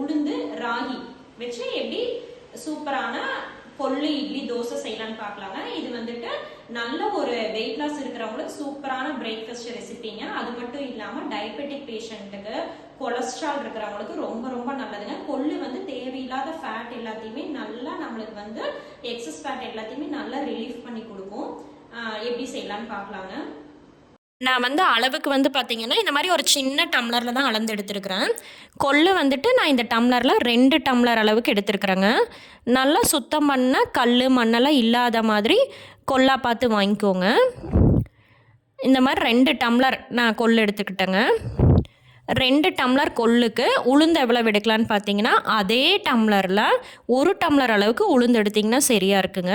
உளுந்து ராகி. வச்சு எப்படி? சூப்பரான கொள்ளு இட்லி தோசை செய்யலாம்னு பார்க்கலாங்க. இது வந்துட்டு நல்ல ஒரு வெயிட் லாஸ் இருக்கிறவங்களுக்கு சூப்பரான பிரேக்ஃபாஸ்ட் ரெசிபிங்க அது மட்டும் இல்லாமல் டயபெட்டிக் பேஷண்ட்டுக்கு கொலஸ்ட்ரால் இருக்கிறவங்களுக்கு ரொம்ப ரொம்ப நல்லதுங்க. கொள்ளு வந்து தேவையில்லாத ஃபேட் எல்லாத்தையுமே நல்லா நம்மளுக்கு வந்து எக்ஸஸ் ஃபேட் எல்லாத்தையுமே நல்லா ரிலீஃப் பண்ணி கொடுக்கும். எப்படி செய்யலாம்னு பார்க்கலாங்க. நான் வந்து அளவுக்கு வந்து பார்த்தீங்கன்னா இந்த மாதிரி ஒரு சின்ன டம்ளரில் தான் அளந்து எடுத்துருக்கிறேன். கொள்ளு வந்துட்டு நான் இந்த டம்ளரில் ரெண்டு டம்ளர் அளவுக்கு எடுத்துருக்குறேங்க. நல்லா சுத்தம் பண்ண கல் மண்ணெல்லாம் இல்லாத மாதிரி கொல்லா பார்த்து வாங்கிக்கோங்க. இந்த மாதிரி ரெண்டு டம்ளர் நான் கொள்ளு எடுத்துக்கிட்டேங்க. ரெண்டு டம்ளர் கொள்ளுக்கு உளுந்து எவ்வளோ எடுக்கலான்னு பார்த்தீங்கன்னா அதே டம்ளரில் ஒரு டம்ளர் அளவுக்கு உளுந்து எடுத்திங்கன்னா சரியாக இருக்குங்க.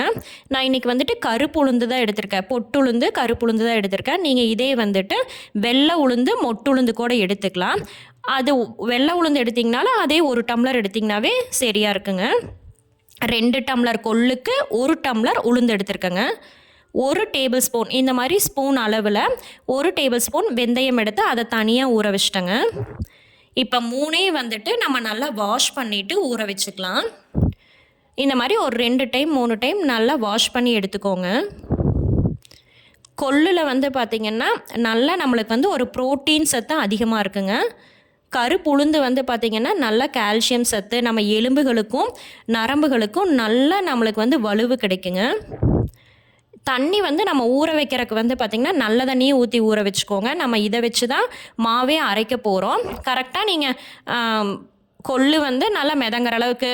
நான் இன்றைக்கி வந்துட்டு கருப்பு உளுந்து தான் எடுத்திருக்கேன். பொட்டுளுந்து கருப்பு உளுந்து தான் எடுத்திருக்கேன். நீங்கள் இதே வந்துட்டு வெள்ளை உளுந்து மொட்டுளுந்து கூட எடுத்துக்கலாம். அது வெள்ளை உளுந்து எடுத்திங்கனாலும் அதே ஒரு டம்ளர் எடுத்திங்கனாவே சரியாக இருக்குங்க. ரெண்டு டம்ளர் கொள்ளுக்கு ஒரு டம்ளர் உளுந்து எடுத்திருக்கேங்க. ஒரு டேபிள் ஸ்பூன் இந்த மாதிரி ஸ்பூன் அளவில் ஒரு டேபிள் ஸ்பூன் வெந்தயம் எடுத்து அதை தனியாக ஊற வச்சிட்டேங்க. இப்போ மூணே வந்துட்டு நம்ம நல்லா வாஷ் பண்ணிவிட்டு ஊற வச்சுக்கலாம். இந்த மாதிரி ஒரு ரெண்டு டைம் மூணு டைம் நல்லா வாஷ் பண்ணி எடுத்துக்கோங்க. கொள்ளில் வந்து பார்த்திங்கன்னா நல்லா நம்மளுக்கு வந்து ஒரு புரோட்டீன் சத்து அதிகமாக இருக்குங்க. கருப்புளுந்து வந்து பார்த்திங்கன்னா நல்ல கால்சியம் சத்து நம்ம எலும்புகளுக்கும் நரம்புகளுக்கும் நல்லா நம்மளுக்கு வந்து வலுவு கிடைக்குங்க. தண்ணி வந்து நம்ம ஊற வைக்கிறதுக்கு வந்து பார்த்திங்கன்னா நல்ல தண்ணியை ஊற்றி ஊற வச்சுக்கோங்க. நம்ம இதை வச்சு தான் மாவே அரைக்க போகிறோம் கரெக்டாக நீங்கள் கொள்ளு வந்து நல்லா மிதங்குற அளவுக்கு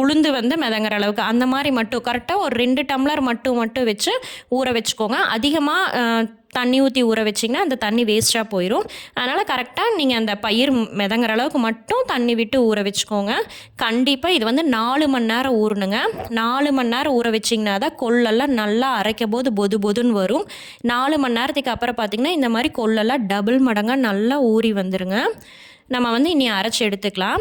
உளுந்து வந்து மிதங்குற அளவுக்கு அந்த மாதிரி மட்டும் கரெக்டாக ஒரு ரெண்டு டம்ளர் மட்டும் மட்டும் வச்சு ஊற வச்சுக்கோங்க. அதிகமாக தண்ணி ஊற்றி ஊற வச்சிங்கன்னா அந்த தண்ணி வேஸ்ட்டாக போயிடும் அதனால் கரெக்டாக நீங்கள் அந்த பயிர் மிதங்குற அளவுக்கு மட்டும் தண்ணி விட்டு ஊற வச்சுக்கோங்க. கண்டிப்பாக இது வந்து நாலு மணி நேரம் ஊறணுங்க. நாலு மணி நேரம் ஊற வச்சிங்கன்னா தான் கொள்ளெல்லாம் நல்லா அரைக்கும் போது பொது பொதுன்னு வரும். நாலு மணி நேரத்துக்கு அப்புறம் பார்த்திங்கன்னா இந்த மாதிரி கொள்ளெல்லாம் டபுள் மடங்காக நல்லா ஊறி வந்துடுங்க நம்ம வந்து இனி அரைச்சி எடுத்துக்கலாம்.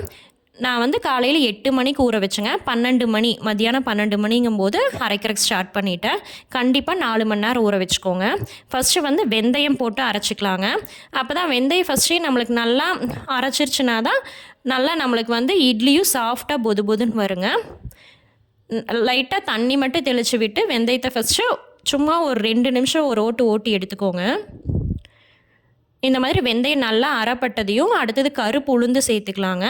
நான் வந்து காலையில் எட்டு மணிக்கு ஊற வச்சேங்க. பன்னெண்டு மணி மதியானம் பன்னெண்டு மணிங்கும்போது அரைக்கிறக்கு ஸ்டார்ட் பண்ணிட்டேன். கண்டிப்பாக நாலு மணி நேரம் ஊற வச்சுக்கோங்க. ஃபஸ்ட்டு வந்து வெந்தயம் போட்டு அரைச்சிக்கலாங்க. அப்போ தான் வெந்தயம் ஃபஸ்ட்டே நம்மளுக்கு நல்லா அரைச்சிருச்சுனா தான் நல்லா நம்மளுக்கு வந்து இட்லியும் சாஃப்டாக பொது பொதுன்னு வருங்க. லைட்டாக தண்ணி மட்டும் தெளித்து விட்டு வெந்தயத்தை ஃபஸ்ட்டு சும்மா ஒரு ரெண்டு நிமிஷம் ஒரு ஓட்டு ஓட்டி எடுத்துக்கோங்க. இந்த மாதிரி வெந்தயம் நல்லா அறப்பட்டதையும் அடுத்தது கருப்பு உளுந்து சேர்த்துக்கலாங்க.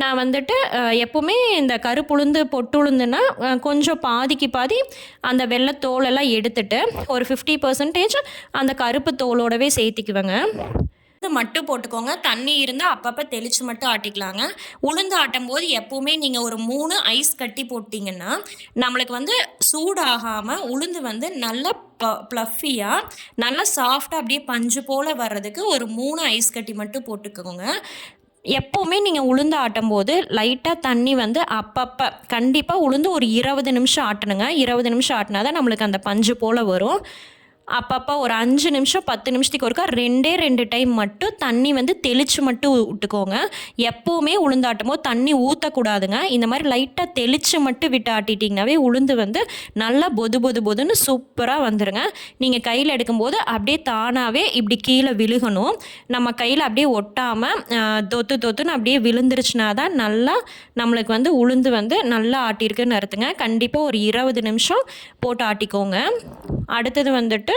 நான் வந்துட்டு எப்போவுமே இந்த கருப்பு உளுந்து பொட்டு உளுந்துன்னா கொஞ்சம் பாதிக்கு பாதி அந்த வெள்ளை தோலெல்லாம் எடுத்துட்டு ஒரு ஃபிஃப்டி பர்சன்டேஜ் அந்த கருப்பு தோலோடவே சேர்த்திக்குவேங்க. மட்டும் போட்டுக்கோங்க. தண்ணி இருந்தால் அப்பப்போ தெளித்து மட்டும் ஆட்டிக்கலாங்க. உளுந்து ஆட்டும் போது எப்போவுமே நீங்கள் ஒரு மூணு ஐஸ் கட்டி போட்டிங்கன்னா நம்மளுக்கு வந்து சூடாகாமல் உளுந்து வந்து நல்லா ப்ளஃபியாக நல்லா சாஃப்டாக அப்படியே பஞ்சு போல் வர்றதுக்கு ஒரு மூணு ஐஸ் கட்டி மட்டும் போட்டுக்கோங்க. எப்போவுமே நீங்கள் உளுந்து ஆட்டும் போது லைட்டாக தண்ணி வந்து அப்பப்போ கண்டிப்பாக உளுந்து ஒரு இருபது நிமிஷம் ஆட்டணுங்க. இருபது நிமிஷம் ஆட்டினா தான் நம்மளுக்கு அந்த பஞ்சு போல் வரும். அப்பப்போ ஒரு அஞ்சு நிமிஷம் பத்து நிமிஷத்துக்கு ஒருக்கா ரெண்டே ரெண்டு டைம் மட்டும் தண்ணி வந்து தெளித்து மட்டும் விட்டுக்கோங்க. எப்போவுமே உளுந்தாட்டமோ தண்ணி ஊற்றக்கூடாதுங்க இந்த மாதிரி லைட்டாக தெளித்து மட்டும் விட்டு ஆட்டிட்டிங்கனாவே உளுந்து வந்து நல்லா பொது பொது பொதுன்னு சூப்பராக வந்துடுங்க நீங்கள் கையில் எடுக்கும்போது அப்படியே தானாகவே இப்படி கீழே விழுகணும். நம்ம கையில் அப்படியே ஒட்டாமல் தொத்து தொத்துன்னு அப்படியே விழுந்துருச்சுனா தான் நல்லா நம்மளுக்கு வந்து உளுந்து வந்து நல்லா ஆட்டியிருக்குன்னு அர்த்தங்க. கண்டிப்பாக ஒரு இருபது நிமிஷம் போட்டு ஆட்டிக்கோங்க. அடுத்தது வந்துட்டு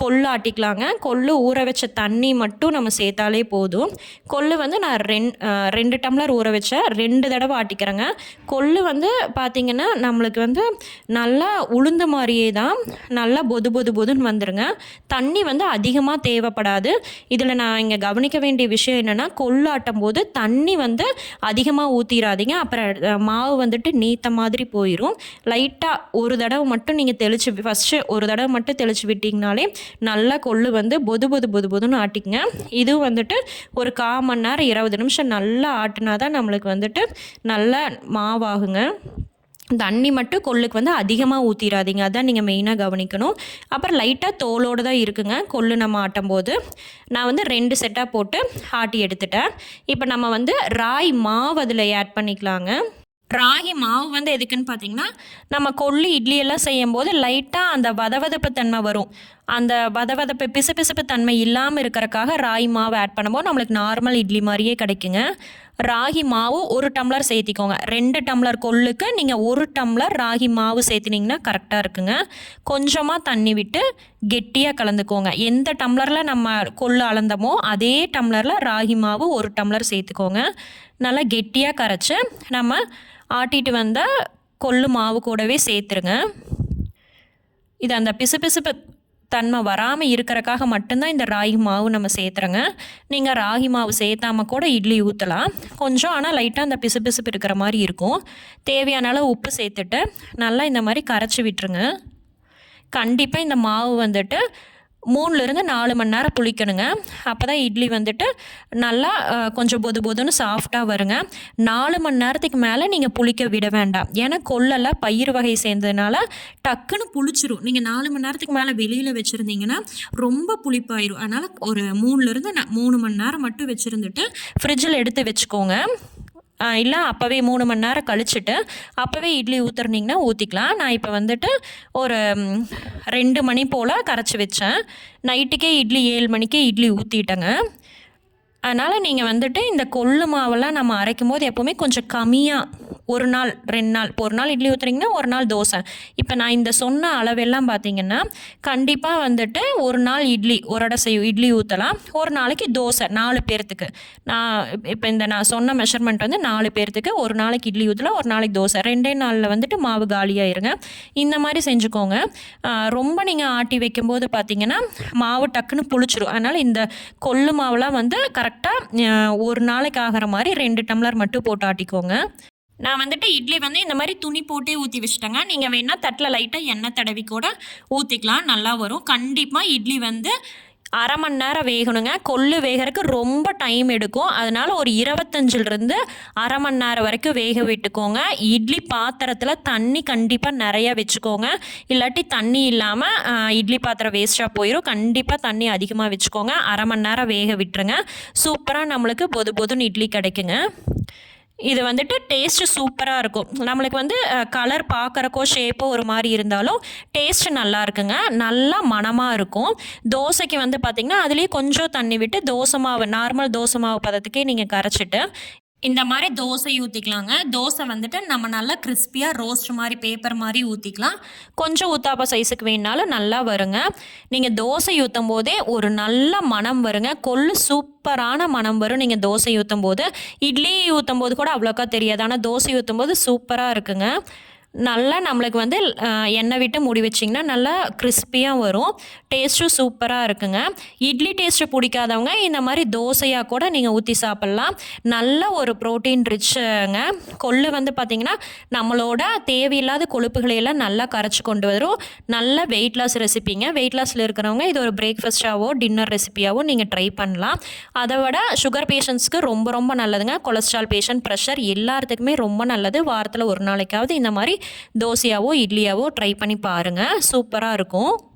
கொள்ளு ஆட்டிக்கலாங்க கொள்ளு ஊற வச்ச தண்ணி மட்டும் நம்ம சேர்த்தாலே போதும். கொள்ளு வந்து நான் ரெண் ரெண்டு டம்ளர் ஊற வச்சேன் ரெண்டு தடவை ஆட்டிக்கிறேங்க. கொள்ளு வந்து பார்த்திங்கன்னா நம்மளுக்கு வந்து நல்லா உளுந்த மாதிரியே தான் நல்லா பொது பொது பொதுன்னு வந்துடுங்க தண்ணி வந்து அதிகமாக தேவைப்படாது. இதில் நான் இங்கே கவனிக்க வேண்டிய விஷயம் என்னென்னா கொள்ளு ஆட்டும் போது தண்ணி வந்து அதிகமாக ஊற்றிடாதீங்க அப்புறம் மாவு வந்துட்டு நீத்த மாதிரி போயிடும் லைட்டாக ஒரு தடவை மட்டும் நீங்கள் தெளித்து ஃபஸ்ட்டு ஒரு தடவை மட்டும் தெளித்து விட்டிங்கனாலே நல்லா கொள்ளு வந்து பொது பொது பொது பொதுன்னு ஆட்டிக்கங்க. இதுவும் வந்துட்டு ஒரு கால் மணி நேரம் இருபது நிமிஷம் நல்லா ஆட்டினா தான் நம்மளுக்கு வந்துட்டு நல்லா மாவாகுங்க. தண்ணி மட்டும் கொள்ளுக்கு வந்து அதிகமாக ஊற்றிடாதீங்க அதான் நீங்கள் மெயினாக கவனிக்கணும். அப்புறம் லைட்டாக தோலோடு தான் இருக்குங்க. கொள்ளு நம்ம ஆட்டும் போது நான் வந்து ரெண்டு செட்டாக போட்டு ஆட்டி எடுத்துட்டேன். இப்போ நம்ம வந்து ராய் மாவு அதில் ஆட் பண்ணிக்கலாங்க. ராகி மாவு வந்து எதுக்குன்னு பார்த்தீங்கன்னா நம்ம கொள்ளு இட்லி எல்லாம் செய்யும்போது லைட்டாக அந்த வதவதப்பு தன்மை வரும். அந்த வதவதப்பு பிசுபிசுப்பு தன்மை இல்லாமல் இருக்கிறக்காக ராகி மாவு ஆட் பண்ணும்போது நம்மளுக்கு நார்மல் இட்லி மாதிரியே கிடைக்குங்க. ராகி மாவு ஒரு டம்ளர் சேர்த்திக்கோங்க. ரெண்டு டம்ளர் கொள்ளுக்கு நீங்கள் ஒரு டம்ளர் ராகி மாவு சேர்த்தினீங்கன்னா கரெக்டாக இருக்குங்க. கொஞ்சமாக தண்ணி விட்டு கெட்டியாக கலந்துக்கோங்க. எந்த டம்ளரில் நம்ம கொள்ளு அளந்தமோ அதே டம்ளரில் ராகி மாவு ஒரு டம்ளர் சேர்த்துக்கோங்க. நல்லா கெட்டியாக கரைச்சி நம்ம ஆட்டிட்டு வந்த கொள்ளு மாவு கூடவே சேர்த்துருங்க. இது அந்த பிசுபிசுப்பு தன்மை வராமல் இருக்கிறக்காக மட்டும்தான் இந்த ராகி மாவு நம்ம சேர்த்துறோங்க. நீங்கள் ராகி மாவு சேர்த்தாம கூட இட்லி ஊற்றலாம் கொஞ்சம் ஆனால் லைட்டாக அந்த பிசுபிசுப்பு இருக்கிற மாதிரி இருக்கும். தேவையான அளவு உப்பு சேர்த்துட்டு நல்லா இந்த மாதிரி கரைச்சி விட்டுருங்க. கண்டிப்பாக இந்த மாவு வந்துட்டு மூணுலேருந்து நாலு மணி நேரம் புளிக்கணுங்க. அப்போ தான் இட்லி வந்துட்டு நல்லா கொஞ்சம் பொது பொதுன்னு சாஃப்டாக வருங்க. நாலு மணி நேரத்துக்கு மேலே நீங்கள் புளிக்க விட வேண்டாம். ஏன்னா கொள்ளெல்லாம் பயிர் வகை சேர்ந்ததுனால டக்குன்னு புளிச்சிரும். நீங்கள் நாலு மணி நேரத்துக்கு மேலே வெளியில் வச்சுருந்தீங்கன்னா ரொம்ப புளிப்பாயிரும். அதனால் ஒரு மூணுலேருந்து ந- மூணு மணி நேரம் மட்டும் வச்சுருந்துட்டு ஃப்ரிட்ஜில் எடுத்து வச்சுக்கோங்க. இல்லை அப்போவே மூணு மணி நேரம் கழிச்சுட்டு அப்போவே இட்லி ஊற்றுறனிங்கன்னா ஊற்றிக்கலாம் நான் இப்போ வந்துட்டு ஒரு ரெண்டு மணி போல் கரைச்சி வச்சேன். நைட்டுக்கே இட்லி ஏழு மணிக்கே இட்லி ஊற்றிட்டேங்க அதனால் நீங்கள் வந்துட்டு இந்த கொள்ளு மாவெல்லாம் நம்ம அரைக்கும் போது எப்போவுமே கொஞ்சம் கம்மியாக ஒரு நாள் ரெண்டு நாள் இப்போ ஒரு நாள் இட்லி ஊற்றுறீங்கன்னா ஒரு நாள் தோசை. இப்போ நான் இந்த சொன்ன அளவெல்லாம் பார்த்தீங்கன்னா கண்டிப்பாக வந்துட்டு ஒரு நாள் இட்லி ஒரு அடை செய்யும் இட்லி ஊற்றலாம் ஒரு நாளைக்கு தோசை நாலு பேர்த்துக்கு. நான் இப்போ இந்த நான் சொன்ன மெஷர்மெண்ட் வந்து நாலு பேர்த்துக்கு. ஒரு நாளைக்கு இட்லி ஊற்றலாம் ஒரு நாளைக்கு தோசை. ரெண்டே நாளில் வந்துட்டு மாவு காலியாயிருங்க. இந்த மாதிரி செஞ்சுக்கோங்க. ரொம்ப நீங்கள் ஆட்டி வைக்கும்போது பார்த்தீங்கன்னா மாவு டக்குன்னு புளிச்சிரும். அதனால் இந்த கொள்ளு மாவுலாம் வந்து கரெக்டாக கரெக்டாக ஒரு நாளைக்கு ஆகிற மாதிரி ரெண்டு டம்ளர் மட்டும் போட்டு ஆட்டிக்கோங்க. நான் வந்துட்டு இட்லி வந்து இந்த மாதிரி துணி போட்டே ஊற்றி வச்சிட்டேங்க. நீங்கள் வேணால் தட்டில் லைட்டாக எண்ணெய் தடவி கூட ஊற்றிக்கலாம் நல்லா வரும். கண்டிப்பாக இட்லி வந்து அரை மணி நேரம் வேகணுங்க. கொள்ளு வேகறதுக்கு ரொம்ப டைம் எடுக்கும். அதனால ஒரு இருபத்தஞ்சிலிருந்து அரை மணி நேரம் வரைக்கும் வேக விட்டுக்கோங்க. இட்லி பாத்திரத்தில் தண்ணி கண்டிப்பாக நிறையா வச்சுக்கோங்க. இல்லாட்டி தண்ணி இல்லாமல் இட்லி பாத்திரம் வேஸ்ட்டாக போயிடும் கண்டிப்பாக தண்ணி அதிகமாக வச்சுக்கோங்க. அரை மணி நேரம் வேக விட்டுருங்க. சூப்பராக நம்மளுக்கு பொது பொதுன்னு இட்லி கிடைக்குங்க. இது வந்துட்டு டேஸ்ட்டு சூப்பராக இருக்கும். நம்மளுக்கு வந்து கலர் பார்க்குறக்கோ ஷேப்போ ஒரு மாதிரி இருந்தாலும் டேஸ்ட் நல்லா இருக்குங்க. நல்லா மணமாக இருக்கும். தோசைக்கு வந்து பார்த்திங்கன்னா அதுலேயே கொஞ்சம் தண்ணி விட்டு தோசை மாவு நார்மல் தோசை மாவு பதத்துக்கே நீங்கள் கரைச்சிட்டு இந்த மாதிரி தோசை ஊற்றிக்கலாங்க தோசை வந்துட்டு நம்ம நல்லா கிறிஸ்பியாக ரோஸ்ட் மாதிரி பேப்பர் மாதிரி ஊற்றிக்கலாம் கொஞ்சம் ஊத்தாப்ப சைஸுக்கு வேணாலும் நல்லா வருங்க. நீங்கள் தோசை ஊற்றும் போதே ஒரு நல்ல மனம் வருங்க. கொள்ளு சூப்பரான மனம் வரும் நீங்கள் தோசை ஊற்றும் போது. இட்லி ஊற்றும் போது கூட அவ்வளோக்கா தெரியாது. ஆனால் தோசை ஊற்றும் போது சூப்பராக இருக்குங்க. நல்லா நம்மளுக்கு வந்து எண்ணெய் விட்டு மூடி வச்சிங்கன்னா நல்லா கிறிஸ்பியாக வரும். டேஸ்ட்டும் சூப்பராக இருக்குங்க. இட்லி டேஸ்ட்டு பிடிக்காதவங்க இந்த மாதிரி தோசையாக கூட நீங்கள் ஊற்றி சாப்பிட்லாம். நல்ல ஒரு ப்ரோட்டீன் ரிச்சுங்க கொள்ளு வந்து பார்த்திங்கன்னா நம்மளோட தேவையில்லாத கொழுப்புகளை எல்லாம் நல்லா கரைச்சி கொண்டு வரும் நல்ல வெயிட் லாஸ் ரெசிபிங்க வெயிட் லாஸில் இருக்கிறவங்க இது ஒரு பிரேக்ஃபாஸ்ட்டாகவோ டின்னர் ரெசிபியாவோ நீங்கள் ட்ரை பண்ணலாம். அதை விட சுகர் பேஷண்ட்ஸ்க்கு ரொம்ப ரொம்ப நல்லதுங்க. கொலஸ்ட்ரால் பேஷண்ட் ப்ரெஷர் எல்லாத்துக்குமே ரொம்ப நல்லது. வாரத்தில் ஒரு நாளைக்காவது இந்த மாதிரி தோசையாவோ இட்லியாவோ ட்ரை பண்ணி பாருங்கள் சூப்பராக இருக்கும்.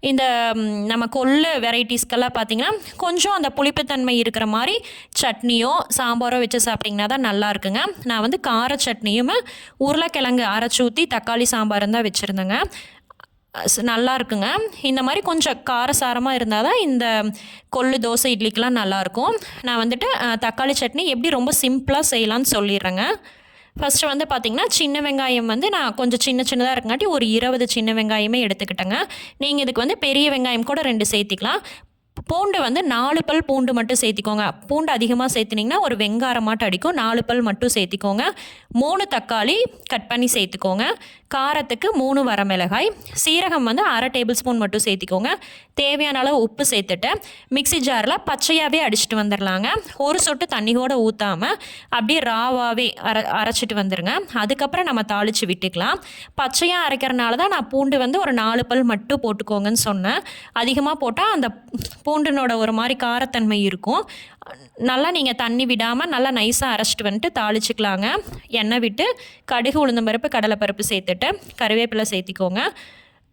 இந்த நம்ம கொள்ளு வெரைட்டிஸ்க்கெல்லாம் பார்த்தீங்கன்னா கொஞ்சம் அந்த புளிப்புத்தன்மை இருக்கிற மாதிரி சட்னியோ சாம்பாரோ வச்சு சாப்பிட்டிங்கன்னா தான் நல்லா இருக்குங்க. நான் வந்து கார சட்னியும் உருளைக்கிழங்கு அரைச்சி ஊற்றி தக்காளி சாம்பாரும் தான் வச்சுருந்தேங்க. ஸ்- நல்லா இருக்குங்க. இந்த மாதிரி கொஞ்சம் காரசாரமாக இருந்தால் தான் இந்த கொள்ளு தோசை இட்லிக்கெலாம் நல்லாயிருக்கும் நான் வந்துட்டு தக்காளி சட்னி எப்படி ரொம்ப சிம்பிளாக செய்யலாம்னு சொல்லிடுறேங்க. ஃபஸ்ட்டு வந்து பார்த்திங்கன்னா சின்ன வெங்காயம் வந்து நான் கொஞ்சம் சின்ன சின்னதாக இருக்கங்காட்டி ஒரு இருபது சின்ன வெங்காயமே எடுத்துக்கிட்டேங்க. நீங்கள் இதுக்கு வந்து பெரிய வெங்காயம் கூட ரெண்டு சேர்த்திக்கலாம். பூண்டு வந்து நாலு பல் பூண்டு மட்டும் சேர்த்திக்கோங்க. பூண்டு அதிகமாக சேர்த்துனிங்கன்னா ஒரு வெங்காரமாட்டம் அடிக்கும். நாலு பல் மட்டும் சேர்த்திக்கோங்க. மூணு தக்காளி கட் பண்ணி சேர்த்துக்கோங்க. காரத்துக்கு மூணு வரமிளகாய். சீரகம் வந்து அரை டேபிள் ஸ்பூன் மட்டும் சேர்த்திக்கோங்க. தேவையான அளவு உப்பு சேர்த்துட்டு மிக்ஸி ஜாரில் பச்சையாகவே அடிச்சிட்டு வந்துடலாங்க ஒரு சொட்டு தண்ணி கூட ஊற்றாமல் அப்படியே ராவாகவே அரை அரைச்சிட்டு வந்துடுங்க அதுக்கப்புறம் நம்ம தாளித்து விட்டுக்கலாம். பச்சையாக அரைக்கிறனால தான் நான் பூண்டு வந்து ஒரு நாலு பல் மட்டும் போட்டுக்கோங்கன்னு சொன்னேன். அதிகமாக போட்டால் அந்த பூ பூண்டுனோட ஒரு மாதிரி காரத்தன்மை இருக்கும். நல்லா நீங்கள் தண்ணி விடாமல் நல்லா நைஸாக அரைச்சிட்டு வந்துட்டு தாளிச்சுக்கலாங்க. எண்ணெய் விட்டு கடுகு உளுந்தம்பருப்பு கடலைப்பருப்பு சேர்த்துட்டு கருவேப்பிலை சேர்த்திக்கோங்க.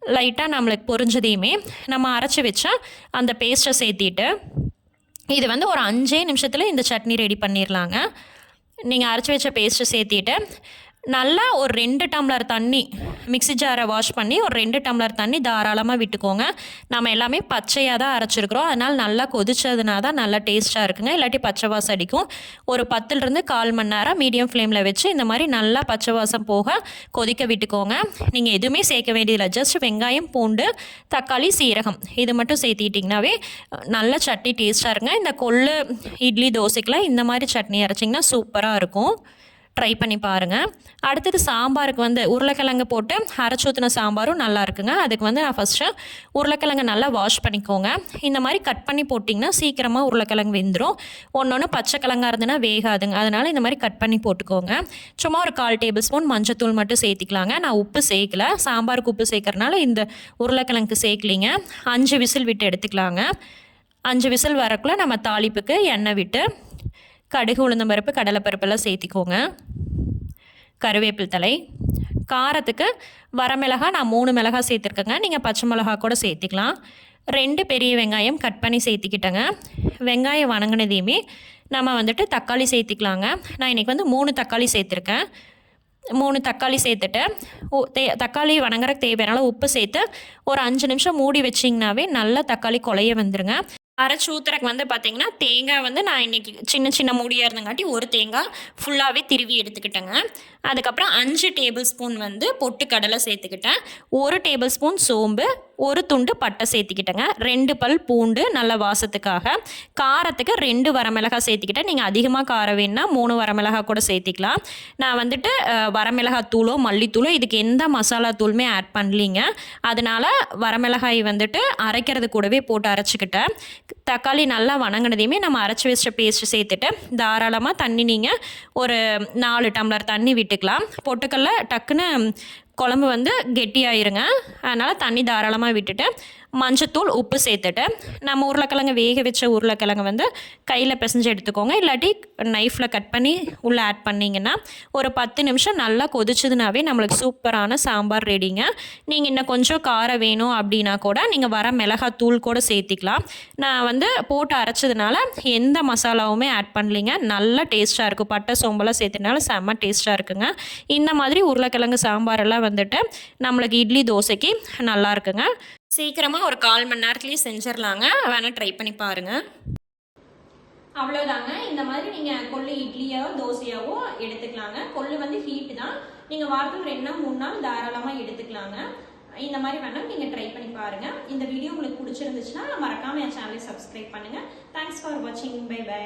லைட்டாக நம்மளுக்கு பொரிஞ்சதையுமே நம்ம அரைச்சி வச்சா அந்த பேஸ்ட்டை சேர்த்திட்டு இது வந்து ஒரு அஞ்சே நிமிஷத்தில் இந்த சட்னி ரெடி பண்ணிடலாங்க நீங்கள் அரைச்சி வச்ச பேஸ்ட்டை சேர்த்திட்டு நல்லா ஒரு ரெண்டு டம்ளர் தண்ணி மிக்ஸி ஜாரை வாஷ் பண்ணி ஒரு ரெண்டு டம்ளர் தண்ணி தாராளமாக விட்டுக்கோங்க. நம்ம எல்லாமே பச்சையாக தான் அரைச்சிருக்கிறோம். அதனால் நல்லா கொதிச்சதுனா தான் நல்லா டேஸ்ட்டாக இருக்குங்க. இல்லாட்டி பச்சை வாசம் அடிக்கும். ஒரு பத்துலேருந்து கால் மணி நேரம் மீடியம் ஃப்ளேமில் வச்சு இந்த மாதிரி நல்லா பச்சை வாசம் போக கொதிக்க விட்டுக்கோங்க. நீங்கள் எதுவுமே சேர்க்க வேண்டியதில்லை. ஜஸ்ட் வெங்காயம் பூண்டு தக்காளி சீரகம். இது மட்டும் சேர்த்திட்டிங்கனாவே நல்ல சட்னி டேஸ்ட்டாக இருங்க இந்த கொள்ளு இட்லி தோசைக்கெலாம் இந்த மாதிரி சட்னி அரைச்சிங்கன்னா சூப்பராக இருக்கும். ட்ரை பண்ணி பாருங்கள் அடுத்தது சாம்பாருக்கு வந்து உருளைக்கிழங்கு போட்டு அரைச்சி ஊற்றின சாம்பாரும் நல்லா இருக்குங்க. அதுக்கு வந்து நான் ஃபஸ்ட்டு உருளைக்கிழங்கு நல்லா வாஷ் பண்ணிக்கோங்க. இந்த மாதிரி கட் பண்ணி போட்டிங்கன்னா சீக்கிரமாக உருளைக்கிழங்கு வெந்துடும் ஒன்று ஒன்று பச்சை கிழங்கா இருந்ததுன்னா வேகாதுங்க. அதனால் இந்த மாதிரி கட் பண்ணி போட்டுக்கோங்க. சும்மா ஒரு கால் டேபிள் ஸ்பூன் மஞ்சத்தூள் மட்டும் சேர்த்திக்கலாங்க. நான் உப்பு சேர்க்கல. சாம்பாருக்கு உப்பு சேர்க்கறனால இந்த உருளைக்கிழங்கு சேர்க்கலிங்க. அஞ்சு விசில் விட்டு எடுத்துக்கலாங்க. அஞ்சு விசில் வரக்குள்ளே நம்ம தாளிப்புக்கு எண்ணெய் விட்டு கடுகு உளுந்தம்பருப்பு கடலைப்பருப்பெல்லாம் சேர்த்திக்கோங்க. கருவேப்பில் தலை காரத்துக்கு வரமிளகா நான் மூணு மிளகா சேர்த்துருக்கேங்க. நீங்கள் பச்சை மிளகா கூட சேர்த்திக்கலாம். ரெண்டு பெரிய வெங்காயம் கட் பண்ணி சேர்த்திக்கிட்டேங்க. வெங்காயம் வணங்கினதையுமே நம்ம வந்துட்டு தக்காளி சேர்த்திக்கலாங்க. நான் இன்றைக்கி வந்து மூணு தக்காளி சேர்த்துருக்கேன். மூணு தக்காளி சேர்த்துட்டு உ- தே தக்காளி வணங்குறக்கு தேவையான உப்பு சேர்த்து ஒரு அஞ்சு நிமிஷம் மூடி வச்சிங்கனாவே நல்லா தக்காளி கொலைய வந்துருங்க. அரைச்சி ஊத்துறக்கு வந்து பார்த்தீங்கன்னா தேங்காய் வந்து நான் இன்னைக்கு சின்ன சின்ன மூடியாக இருந்தங்காட்டி ஒரு தேங்காய் ஃபுல்லாகவே திருவி எடுத்துக்கிட்டேங்க. அதுக்கப்புறம் அஞ்சு டேபிள் ஸ்பூன் வந்து பொட்டுக்கடலை சேர்த்துக்கிட்டேன். ஒரு டேபிள் ஸ்பூன் சோம்பு ஒரு துண்டு பட்டை சேர்த்துக்கிட்டேங்க. ரெண்டு பல் பூண்டு நல்ல வாசத்துக்காக. காரத்துக்கு ரெண்டு வரமிளகாய் சேர்த்துக்கிட்டேன். நீங்கள் அதிகமாக காரம் வேணுன்னா மூணு வரமிளகாய் கூட சேர்த்திக்கலாம். நான் வந்துட்டு வரமிளகாய் தூளோ மல்லித்தூளோ இதுக்கு எந்த மசாலா தூளுமே ஆட் பண்ணலிங்க. அதனால் வரமிளகாய் வந்துட்டு அரைக்கிறது கூடவே போட்டு அரைச்சிக்கிட்டேன். தக்காளி நல்லா வணங்கினதையுமே நம்ம அரைச்சி வச்ச பேஸ்ட் சேர்த்துட்டு தாராளமாக தண்ணி நீங்கள் ஒரு நாலு டம்ளர் தண்ணி விட்டுக்கலாம். பொட்டுக்கல்ல டக்குன்னு குழம்பு வந்து கெட்டியாயிருங்க. அதனால் தண்ணி தாராளமாக விட்டுட்டு மஞ்சத்தூள் உப்பு சேர்த்துட்டு நம்ம உருளைக்கிழங்கு வேக வச்ச உருளைக்கிழங்கு வந்து கையில் பிசைஞ்சு எடுத்துக்கோங்க. இல்லாட்டி நைஃப்பில் கட் பண்ணி உள்ளே ஆட் பண்ணிங்கன்னா ஒரு பத்து நிமிஷம் நல்லா கொதிச்சதுனாவே நம்மளுக்கு சூப்பரான சாம்பார் ரெடிங்க நீங்கள் இன்னும் கொஞ்சம் காரம் வேணும் அப்படின்னா கூட நீங்கள் வர மிளகாய் தூள் கூட சேர்த்திக்கலாம். நான் வந்து போட்டு அரைச்சதுனால எந்த மசாலாவுமே ஆட் பண்ணலிங்க. நல்லா டேஸ்ட்டாக இருக்கும். பட்டை சோம்பெல்லாம் சேர்த்தனால செம்ம டேஸ்ட்டாக இருக்குங்க. இந்த மாதிரி உருளைக்கிழங்கு சாம்பாரெல்லாம் வந்துட்டு நம்மளுக்கு இட்லி தோசைக்கு நல்லா இருக்குங்க. சீக்கிரமாக ஒரு கால் மணி நேரத்துலேயே செஞ்சிடலாங்க வேணால் ட்ரை பண்ணி பாருங்கள் அவ்வளோதாங்க இந்த மாதிரி நீங்கள் கொள்ளு இட்லியாவோ தோசையாவோ எடுத்துக்கலாங்க. கொள்ளு வந்து ஹீட்டு தான். நீங்கள் வாரத்தில் ரெண்டு நாள் மூணு நாள் தாராளமாக எடுத்துக்கலாங்க. இந்த மாதிரி வேணால் நீங்கள் ட்ரை பண்ணி பாருங்கள் இந்த வீடியோ உங்களுக்கு பிடிச்சிருந்துச்சுன்னா மறக்காமல் என் சேனலை சப்ஸ்கிரைப் பண்ணுங்கள் தேங்க்ஸ் ஃபார் வாட்சிங் பை பை